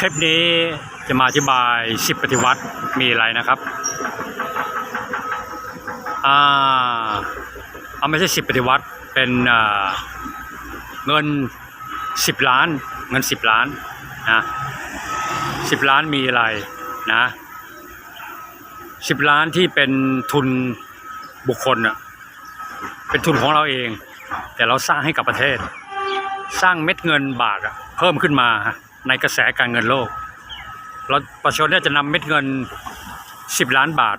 คลิปนี้จะมาอธิบาย 10 ปฏิวัติมีอะไรนะครับอ่าเอาไม่ใช่ 10 ปฏิวัติเป็นเงิน 10 ล้าน เงิน 10 ล้านนะ10 ล้านมีอะไรนะ10 ล้านที่เป็นทุนบุคคลอะเป็นทุนของเราเอง แต่เราสร้างให้กับประเทศ สร้างเม็ดเงินบาทอะเพิ่มขึ้นมา ในกระแสการเงินโลกเราประชาชนนี่จะนำเม็ดเงิน 10 ล้านบาท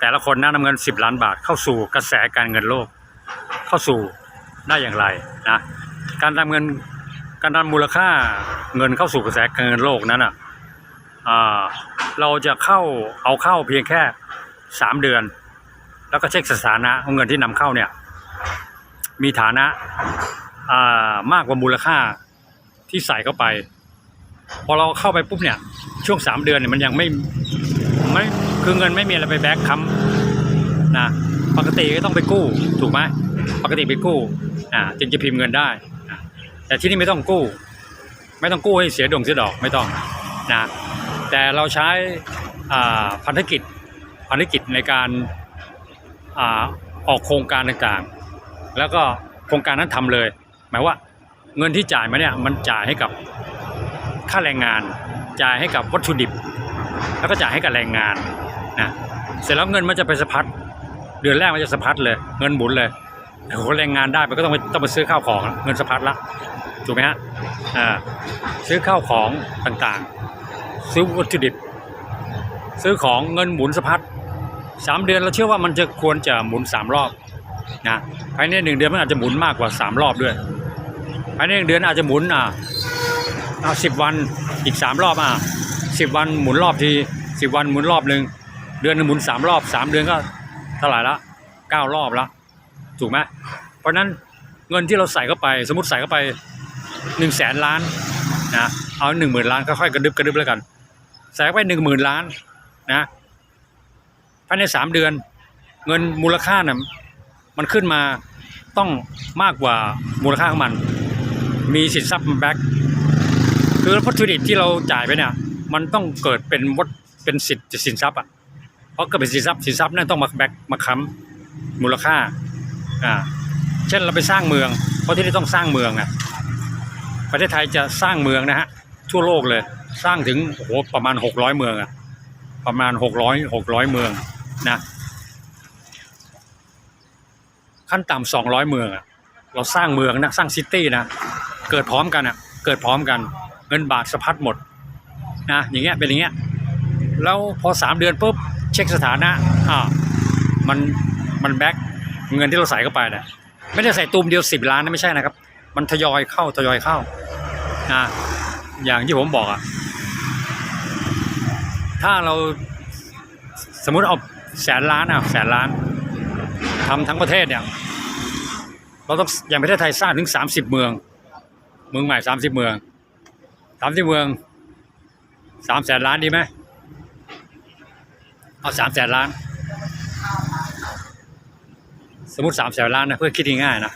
แต่ละคนนะนำเงิน 10 ล้านบาทเข้าสู่กระแสการเงินโลก เข้าสู่ได้อย่างไรนะการนำเงินการนำมูลค่าเงินเข้าสู่กระแสการเงินโลกนั้นอะเราจะเข้าเอาเข้าเพียงแค่ 3 เดือน แล้วก็เช็คสถานะของเงินที่นำเข้าเนี่ยมีฐานะามากกว่ามูลค่าที่ใส่เข้าไป พอเราเข้าไปปุ๊บเนี่ยช่วงสามเดือนเนี่ยมันยังไม่ไม่คือเงินไม่มีอะไรไปแบ็คค้ำนะปกติก็ต้องไปกู้ถูกไหมปกติไปกู้อ่าจึงจะพิมพ์เงินได้ แต่ที่นี่ไม่ต้องกู้ ไม่ต้องกู้ให้เสียดงเสียดอกไม่ต้องนะแต่เราใช้อ่าพันธกิจพันธกิจในการอ่าออกโครงการต่างๆ แล้วก็โครงการนั้นทำเลย หมายว่าเงินที่จ่ายมาเนี่ยมันจ่ายให้กับ ค่าแรงงาน จ่ายให้กับวัตถุดิบ แล้วก็จ่ายให้กับแรงงานนะเสร็จแล้วเงินมันจะไปสะพัดเดือนแรกมันจะสะพัดเลย เงินหมุนเลยแต่คนแรงงานได้มันก็ต้องไปต้องไปซื้อข้าวของเงินสะพัดละถูกไหมฮะอ่าซื้อข้าวของต่างๆ ซื้อวัตถุดิบ ซื้อของเงินหมุนสะพัดสามเดือนเราเชื่อว่ามันจะควรจะหมุนสามรอบนะภายในหนึ่งเดือนมันอาจจะหมุนมากกว่าสามรอบด้วยภายในหนึ่งเดือนอาจจะหมุนอ่า เอาสิบวันอีกสามรอบอะสิบวันหมุนรอบทีสิบวันหมุนรอบหนึ่งเดือนหนึงหมุนสามรอบสามเดือนก็เท่าไหร่ละเก้ารอบละถูกไหมเพราะฉะนั้นเงินที่เราใส่เข้าไป สมมติใส่เข้าไปหนึ่งแสนล้านนะเอาหนึ่งหมื่นล้านค่อยๆกระดึบกระดึบแล้วกันใส่เข้าไปหนึ่งหมื่นล้านนะภายในสามเดือน เงินมูลค่าน่ะมันขึ้นมาต้องมากกว่ามูลค่าของมัน มีสินทรัพย์แบ็ก คือวัตถุดิบที่เราจ่ายไปเนี่ย มันต้องเกิดเป็นวัตเป็นสิทธิ์สินทรัพย์อะเพราะเกิดเป็นสินทรัพย์สินทรัพย์นั่นต้องมาแบกมาค้ำมูลค่าอ่าเช่นเราไปสร้างเมือง เพราะที่นี่ต้องสร้างเมืองอะประเทศไทยจะสร้างเมืองนะฮะทั่วโลกเลยสร้างถึงโอ้โหประมาณหกร้อยเมืองอะประมาณหกร้อยหกร้อยเมืองนะขั้นต่ำสองร้อยเมืองอะเราสร้างเมืองนะสร้างซิตี้นะเกิดพร้อมกันอะเกิดพร้อมกัน เงินบาทสะพัดหมดนะอย่างเงี้ยเป็นอย่างเงี้ยแล้วพอสามเดือนปุ๊บเช็คสถานะอ่ามันมันแบ็คเงินที่เราใส่เข้าไปเนี่ยไม่ได้ใส่ตูมเดียวสิบล้านนะไม่ใช่นะครับ มันทยอยเข้าทยอยเข้านะอย่างที่ผมบอกอะถ้าเราสมมุติเอาแสนล้านอะแสนล้านทำทั้งประเทศเนี่ยเราต้องอย่างประเทศไทยสร้างถึงสามสิบเมือง เมืองใหม่สามสิบเมือง สามสิบเมืองสามแสนล้านดีไหมเอาสามแสนล้าน สมมติสามแสนล้านนะเพื่อคิดง่ายๆนะ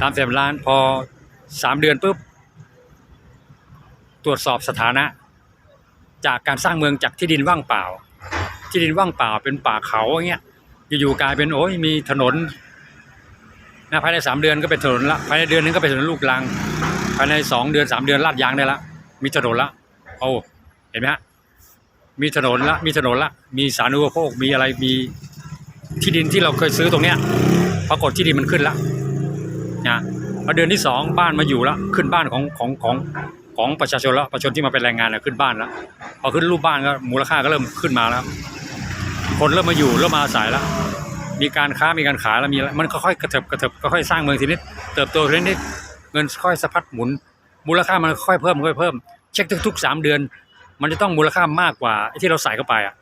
สามแสนล้านพอสามเดือนปุ๊บ ตรวจสอบสถานะ จากการสร้างเมืองจากที่ดินว่างเปล่า ที่ดินว่างเปล่าเป็นป่าเขาอย่างเงี้ยอยู่ๆกลายเป็นโอ้ยมีถนนนะภายในสามเดือนก็เป็นถนนละภายในเดือนนึงก็เป็นถนนลูกรัง ภายในสองเดือนสามเดือนลาดยางได้ละ มีถนนละโอ้เห็นไหมฮะมีถนนละ มีถนนละ มีสาธารณูปโภคมีอะไรมีที่ดินที่เราเคยซื้อตรงเนี้ยปรากฏที่ดินมันขึ้นละนะพอเดือนที่สองบ้านมาอยู่ละขึ้นบ้านของของของของประชาชนละประชาชนที่มาเป็นแรงงานน่ะขึ้นบ้านแล้วพอขึ้นรูปบ้านก็มูลค่าก็เริ่มขึ้นมาแล้ว คนเริ่มมาอยู่เริ่มมาอาศัยแล้วมีการค้ามีการขายแล้วมีอะไรมันค่อยๆกระเถิบกระเถิบค่อยๆสร้างเมืองทีนิดเติบโตทีนิด เงินค่อยสะพัดหมุน มูลค่ามันค่อยเพิ่มค่อยเพิ่ม เช็คทุกๆสามเดือน มันจะต้องมูลค่ามากกว่าที่เราใส่เข้าไปอะ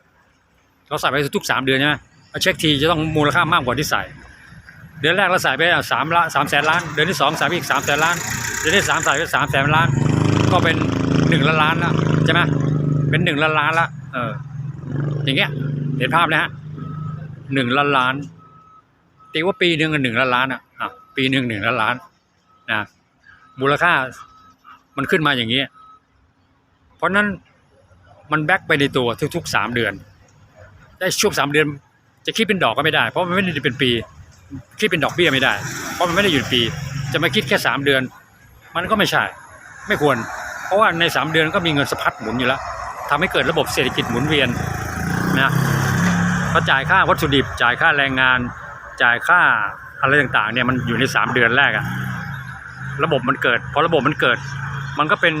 เราใส่ไปทุกๆสามเดือนใช่ไหมเอาเช็คทีจะต้องมูลค่ามากกว่าที่ใส่ เดือนแรกเราใส่ไปสามละสามแสนล้าน เดือนที่สองใส่ไปอีกสามแสนล้าน เดือนที่สามใส่ไปสามแสนล้าน ก็เป็นหนึ่งล้านล้านละใช่ไหมเป็นหนึ่งล้านล้านละเอออย่างเงี้ยเห็นภาพนะฮะหนึ่งล้านล้านตีว่าปีหนึ่งหนึ่งล้านล้านอะอะปีหนึ่งหนึ่งล้านล้านนะ มูลค่ามันขึ้นมาอย่างนี้ เพราะนั้นมันแบ็กไปในตัวทุกๆสามเดือน ได้ช่วงสามเดือน จะคิดเป็นดอกก็ไม่ได้ เพราะมันไม่ได้เป็นปี คิดเป็นดอกเบี้ยไม่ได้ เพราะมันไม่ได้อยู่ป็นปี จะมาคิดแค่สามเดือน มันก็ไม่ใช่ ไม่ควร เพราะว่าในสามเดือนก็มีเงินสะพัดหมุนอยู่แล้วทำให้เกิดระบบเศรษฐกิจหมุนเวียนนะพอจ่ายค่าวัตถุดิบ จ่ายค่าแรงงาน จ่ายค่าอะไรต่างๆเนี่ยมันอยู่ในสามเดือนแรกอะ ระบบมันเกิดพอระบบมันเกิด มันก็เป็น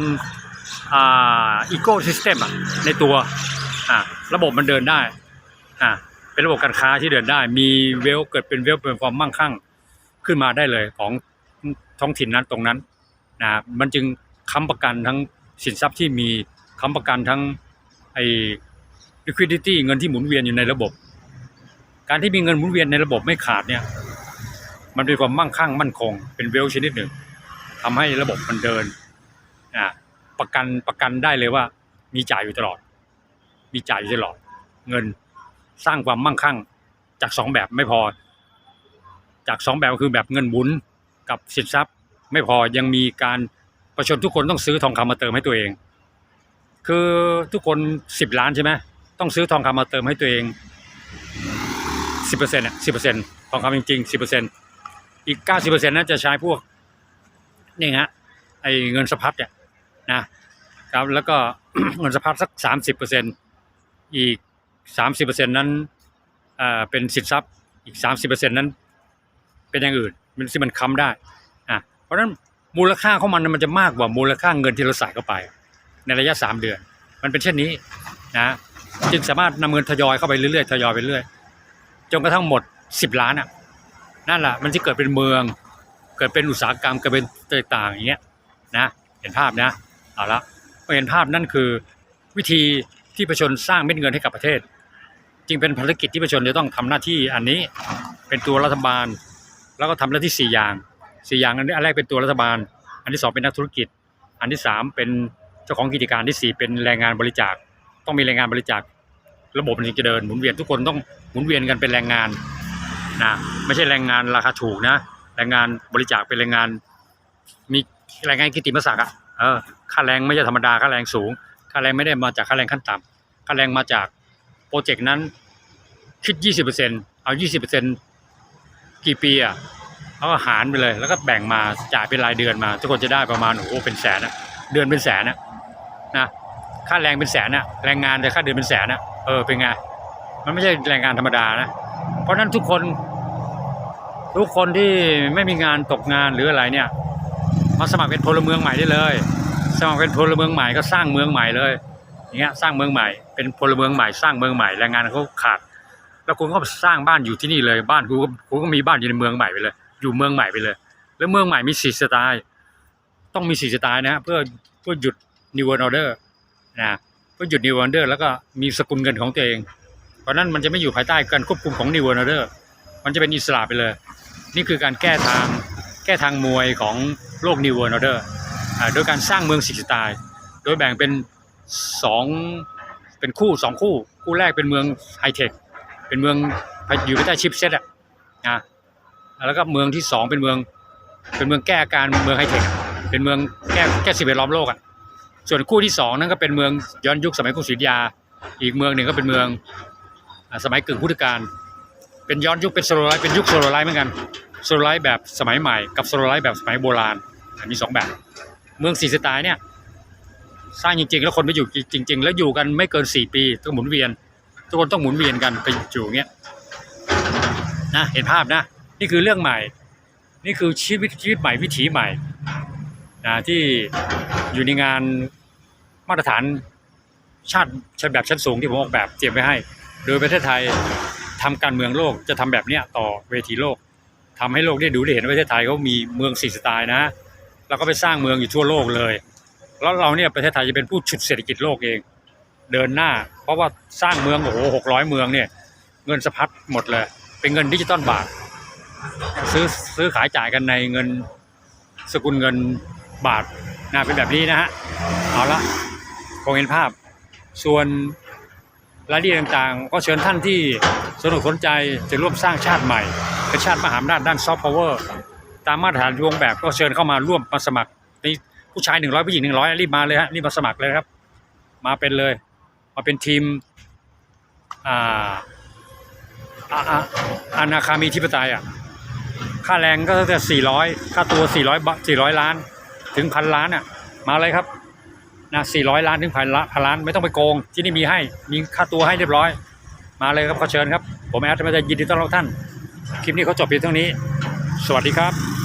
อ่าอีโคซิสเต็มอะในตัวอ่าระบบมันเดินได้อ่าเป็นระบบการค้าที่เดินได้ มีเวลเกิดเป็นเวลเป็นความมั่งคั่งขึ้นมาได้เลยของท้องถิ่นนั้นตรงนั้นนะมันจึงค้ำประกันทั้งสินทรัพย์ที่มีค้ำประกันทั้งไอ้ liquidity เงินที่หมุนเวียนอยู่ในระบบ การที่มีเงินหมุนเวียนในระบบไม่ขาดเนี่ย มันเป็นความมั่งคั่งมั่นคง เป็นเวลชนิดหนึ่ง ทำให้ระบบมันเดินอ่าประกันประกันได้เลยว่า มีจ่ายอยู่ตลอด มีจ่ายอยู่ตลอด เงินสร้างความมั่งคั่ง จากสองแบบไม่พอ จากสองแบบก็คือแบบเงินหมุนกับสินทรัพย์ ไม่พอยังมีการประชาชนทุกคนต้องซื้อทองคำมาเติมให้ตัวเอง คือทุกคนสิบล้านใช่ไหมต้องซื้อทองคำมาเติมให้ตัวเองสิบเปอร์เซ็นต์อะสิบเปอร์เซ็นต์ทองคำจริงๆสิบเปอร์เซ็นต์อีกเก้าสิบเปอร์เซ็นต์นั้นจะใช้พวก นี่ฮะไอ้เงินสะพัดเนี่ยนะครับแล้วก็เงินสะพัดสักสามสิบเปอร์เซ็นต์อีกสามสิบเปอร์เซ็นต์นั้นเอ่อเป็นสินทรัพย์อีกสามสิบเปอร์เซ็นต์นั้น เป็นอย่างอื่นมันที่มันค้ำได้อะเพราะฉะนั้นมูลค่าของมันมันจะมากกว่ามูลค่าเงินที่เราใส่เข้าไป ในระยะสามเดือน มันเป็นเช่นนี้นะจึงสามารถนำเงินทยอยเข้าไปเรื่อยๆทยอยไปเรื่อยจนกระทั่งหมดสิบล้านอะนั่นแหละมันจะเกิดเป็นเมือง เกิดเป็นอุตสาหกรรมเกิดเป็นต่างๆอย่างเงี้ยนะเห็นภาพนะเอาละพอเห็นภาพนั่นคือวิธีที่ประชาชนสร้างเม็ดเงินให้กับประเทศ จึงเป็นภารกิจที่ประชาชนจะต้องทำหน้าที่อันนี้เป็นตัวรัฐบาล แล้วก็ทำหน้าที่สี่อย่างสี่อย่างอันแรกเป็นตัวรัฐบาล อันที่สองเป็นนักธุรกิจ อันที่สามเป็นเจ้าของกิจการที่สี่เป็นแรงงานบริจาค ต้องมีแรงงานบริจาค ระบบมันจะเดินหมุนเวียนทุกคนต้องหมุนเวียนกันเป็นแรงงานนะไม่ใช่แรงงานราคาถูกนะ แรงงานบริจาคเป็นแรงงาน มีแรงงานกิตติมศักดิ์อะเออค่าแรงไม่ใช่ธรรมดาค่าแรงสูงค่าแรงไม่ได้มาจากค่าแรงขั้นต่ำค่าแรงมาจากโปรเจกต์นั้นคิดยี่สิบเปอร์เซ็นเอายี่สิบเปอร์เซ็นกี่ปีอะเขาก็หารไปเลย แล้วก็แบ่งมาจ่ายเป็นรายเดือนมา ทุกคนจะได้ประมาณโอ้โหเป็นแสนอะเดือนเป็นแสนอะนะค่าแรงเป็นแสนอะแรงงานแต่ค่าเดือนเป็นแสนอะเออเป็นไงมันไม่ใช่แรงงานธรรมดานะ เพราะนั้นทุกคน ทุกคนที่ไม่มีงานตกงานหรืออะไรเนี่ยมาสมัครเป็นพลเมืองใหม่ได้เลย สมัครเป็นพลเมืองใหม่ก็สร้างเมืองใหม่เลยอย่างเงี้ยสร้างเมืองใหม่ เป็นพลเมืองใหม่สร้างเมืองใหม่แรงงานเขาขาด แล้วคุณก็สร้างบ้านอยู่ที่นี่เลยบ้านคุณก็คุณก็มีบ้านอยู่ในเมืองใหม่ไปเลย อยู่เมืองใหม่ไปเลย แล้วเมืองใหม่มีสี่สไตล์ต้องมีสี่สไตล์นะฮะเพื่อเพื่อหยุด New World Order นะเพื่อหยุด New World Order แล้วก็มีสกุลเงินของตัวเอง เพราะนั้นมันจะไม่อยู่ภายใต้การควบคุมของ New World Order มันจะเป็นอิสระไปเลย นี่คือการแก้ทางแก้ทางมวยของโลก New World Order อ่าโดยการสร้างเมืองสี่สไตล์โดยแบ่งเป็นสองเป็นคู่สองคู่ คู่แรกเป็นเมืองไฮเทคเป็นเมืองอยู่ภายใต้ชิปเซตอะนะแล้วก็เมืองที่สองเป็นเมืองเป็นเมืองแก้อาการเมืองไฮเทคเป็นเมืองแก้แก้สิ่งแวดล้อมโลกอะส่วนคู่ที่สองนั่นก็เป็นเมืองย้อนยุคสมัยกรุงศรีอยุธยา อีกเมืองหนึ่งก็เป็นเมืองสมัยกึ่งพุทธกาล เป็นย้อนยุคเป็นโซโลไลท์เป็นยุคโซโลไลท์เหมือนกันโซโลไลท์แบบสมัยใหม่กับโซโลไลท์แบบสมัยโบราณอะมีสองแบบ เมืองสี่สไตล์เนี่ยสร้างจริงๆ แล้วคนไปอยู่จริง ๆ แล้วอยู่กันไม่เกินสี่ปีต้องหมุนเวียน ทุกคนต้องหมุนเวียนกันไปอยู่อย่างเงี้ยนะเห็นภาพนะ นี่คือเรื่องใหม่ นี่คือชีวิตชีวิตใหม่วิถีใหม่นะที่อยู่ในงานมาตรฐานชาติชั้นแบบชั้นสูงที่ผมออกแบบเตรียมไว้ให้ โดยประเทศไทย ทำการเมืองโลกจะทำแบบเนี้ยต่อเวทีโลกทำให้โลกได้ดูได้เห็นว่าประเทศไทยเขามีเมืองสี่สไตล์นะ แล้วก็ไปสร้างเมืองอยู่ทั่วโลกเลย แล้วเราเนี่ยประเทศไทยจะเป็นผู้ฉุดเศรษฐกิจโลกเอง เดินหน้า เพราะว่าสร้างเมืองโอ้โหหกร้อยเมืองเนี่ยเงินสะพัดหมดเลย เป็นเงินดิจิตอลบาท ซื้อซื้อขายจ่ายกันในเงินสกุลเงินบาทนะเป็นแบบนี้นะฮะเอาละคงเห็นภาพส่วน รายละเอียดต่างๆ ก็เชิญท่านที่สนุกสนใจจะร่วมสร้างชาติใหม่เป็นชาติมหาอำนาจด้านซอฟต์พาวเวอร์ตามมาตรฐานวงแบบก็เชิญเข้ามาร่วมมาสมัครนี่ผู้ชายหนึ่งร้อยผู้หญิงหนึ่งร้อยรีบมาเลยฮะรีบมาสมัครเลยครับ มาเป็นเลย มาเป็นทีมอ่าอาอ่าอนาคามีทิปไตยอะค่าแรงก็ตั้งแต่สี่ร้อยค่าตัวสี่ร้อยสี่ร้อยล้าน ถึงพันล้านอะ มาเลยครับ นะสี่ร้อยล้านถึงพันละพันล้านไม่ต้องไปโกง ที่นี่มีให้มีค่าตัวให้เรียบร้อย มาเลยครับขอเชิญครับ ผมแอดมาจะยินดีต้อนรับท่าน คลิปนี้เขาจบเพียงเท่านี้ สวัสดีครับ